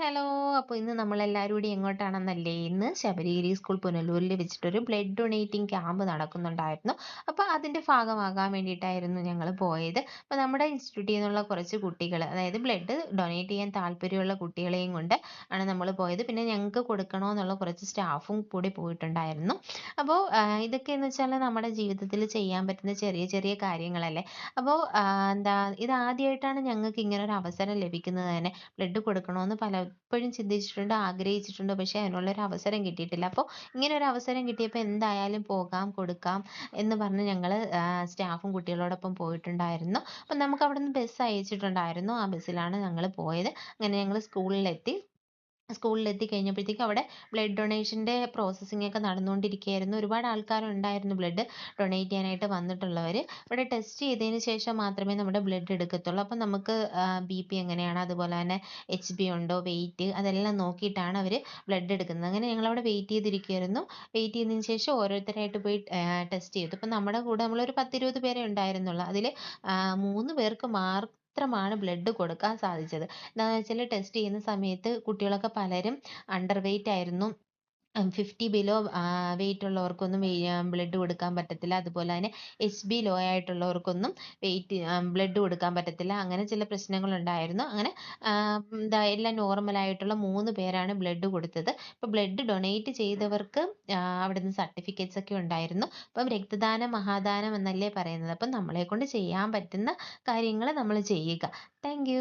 Hello. അപ്പോൾ ഇന്ന് നമ്മളെല്ലാവരും കൂടി എങ്ങോട്ടാണെന്നല്ലേ? ഇന്ന് ശബരിഗിരി സ്കൂൾ പുനലൂരിൽ വെച്ചിട്ടൊരു ബ്ലഡ് ഡൊണേറ്റിംഗ് ക്യാമ്പ് നടക്കുന്നുണ്ടായിരുന്നു. അപ്പോൾ അതിന്റെ ഭാഗമാകാൻ വേണ്ടിയിട്ടായിരുന്നു ഞങ്ങൾ പോയത്. അപ്പോൾ നമ്മുടെ ഇൻസ്റ്റിറ്റ്യൂട്ടിൽ നിന്നുള്ള കുറച്ച് കുട്ടികൾ അതായത് ബ്ലഡ് ഡൊണേറ്റ് ചെയ്യാൻ താല്പര്യമുള്ള കുട്ടികളെയും കൊണ്ട് ആണ് നമ്മൾ പോയത്. പിന്നെ ഞങ്ങൾക്ക് കൊടുക്കണമെന്നുള്ള കുറച്ച് സ്റ്റാഫും കൂടി പോയിട്ടുണ്ടായിരുന്നു. അപ്പോൾ ഇതൊക്കെ എന്ന് വെച്ചാൽ നമ്മുടെ ജീവിതത്തിൽ ചെയ്യാൻ പറ്റുന്ന ചെറിയ ചെറിയ കാര്യങ്ങളല്ലേ? അപ്പോൾ എന്താ ഇത് ആദ്യമായിട്ടാണ് ഞങ്ങൾക്ക് ഇങ്ങനെ ഒരു അവസരം ലഭിക്കുന്നത് തന്നെ. ബ്ലഡ് കൊടുക്കണമെന്ന് പലപ്പോഴും ചിന്തിച്ചിട്ടുണ്ട് ആഗ്രഹിച്ചിട്ടുണ്ട് പക്ഷേ അതിനുള്ളൊരു അവസരം കിട്ടിയിട്ടില്ല. അപ്പോൾ ഇങ്ങനെ ഒരു അവസരം കിട്ടിയപ്പോൾ എന്തായാലും പോകാം കൊടുക്കാം എന്ന് പറഞ്ഞ് ഞങ്ങൾ സ്റ്റാഫും കുട്ടികളോടൊപ്പം പോയിട്ടുണ്ടായിരുന്നു. അപ്പം നമുക്ക് അവിടെ നിന്ന് ബസ് അയച്ചിട്ടുണ്ടായിരുന്നു. ആ ബസ്സിലാണ് ഞങ്ങൾ പോയത്. അങ്ങനെ ഞങ്ങൾ സ്കൂളിലെത്തി. സ്കൂളിൽ എത്തിക്കഴിഞ്ഞപ്പോഴത്തേക്കും അവിടെ ബ്ലഡ് ഡൊണേഷന്റെ പ്രോസസ്സിംഗ് ഒക്കെ നടന്നുകൊണ്ടിരിക്കുകയായിരുന്നു. ഒരുപാട് ആൾക്കാരുണ്ടായിരുന്നു ബ്ലഡ് ഡൊണേറ്റ് ചെയ്യാനായിട്ട് വന്നിട്ടുള്ളവർ ഇവിടെ ടെസ്റ്റ് ചെയ്തതിന് ശേഷം മാത്രമേ നമ്മുടെ ബ്ലഡ് എടുക്കത്തുള്ളൂ. അപ്പം നമുക്ക് ബി പി എങ്ങനെയാണ്? അതുപോലെ തന്നെ എച്ച് ബി ഉണ്ടോ? വെയിറ്റ് അതെല്ലാം നോക്കിയിട്ടാണ് അവർ ബ്ലഡ് എടുക്കുന്നത്. അങ്ങനെ ഞങ്ങളവിടെ വെയിറ്റ് ചെയ്തിരിക്കുകയായിരുന്നു. വെയിറ്റ് ചെയ്തതിന് ശേഷം ഓരോരുത്തരായിട്ട് പോയി ടെസ്റ്റ് ചെയ്തു. ഇപ്പം നമ്മുടെ കൂടെ നമ്മളൊരു പത്തിരുപത് പേരെ ഉണ്ടായിരുന്നുള്ളൂ. അതിൽ മൂന്ന് പേർക്ക് മാർക്ക് മാത്രമാണ് ബ്ലഡ് കൊടുക്കാൻ സാധിച്ചത്. എന്താണെന്ന് വെച്ചാൽ ടെസ്റ്റ് ചെയ്യുന്ന സമയത്ത് കുട്ടികളൊക്കെ പലരും അണ്ടർ വെയിറ്റ് ആയിരുന്നു. ഫിഫ്റ്റി ബിലോ വെയിറ്റ് ഉള്ളവർക്കൊന്നും ബ്ലഡ് കൊടുക്കാൻ പറ്റത്തില്ല. അതുപോലെ തന്നെ എച്ച് ബി ലോ ആയിട്ടുള്ളവർക്കൊന്നും വെയിറ്റ് ബ്ലഡ് കൊടുക്കാൻ പറ്റത്തില്ല. അങ്ങനെ ചില പ്രശ്നങ്ങൾ ഉണ്ടായിരുന്നു അങ്ങനെ എല്ലാം നോർമൽ ആയിട്ടുള്ള മൂന്ന് പേരാണ് ബ്ലഡ് കൊടുത്തത്. ഇപ്പോൾ ബ്ലഡ് ഡൊണേറ്റ് ചെയ്തവർക്ക് അവിടുന്ന് സർട്ടിഫിക്കറ്റ്സ് ഒക്കെ ഉണ്ടായിരുന്നു. അപ്പം രക്തദാനം മഹാദാനം എന്നല്ലേ പറയുന്നത്. അപ്പം നമ്മളെ കൊണ്ട് ചെയ്യാൻ പറ്റുന്ന കാര്യങ്ങൾ നമ്മൾ ചെയ്യുക. താങ്ക്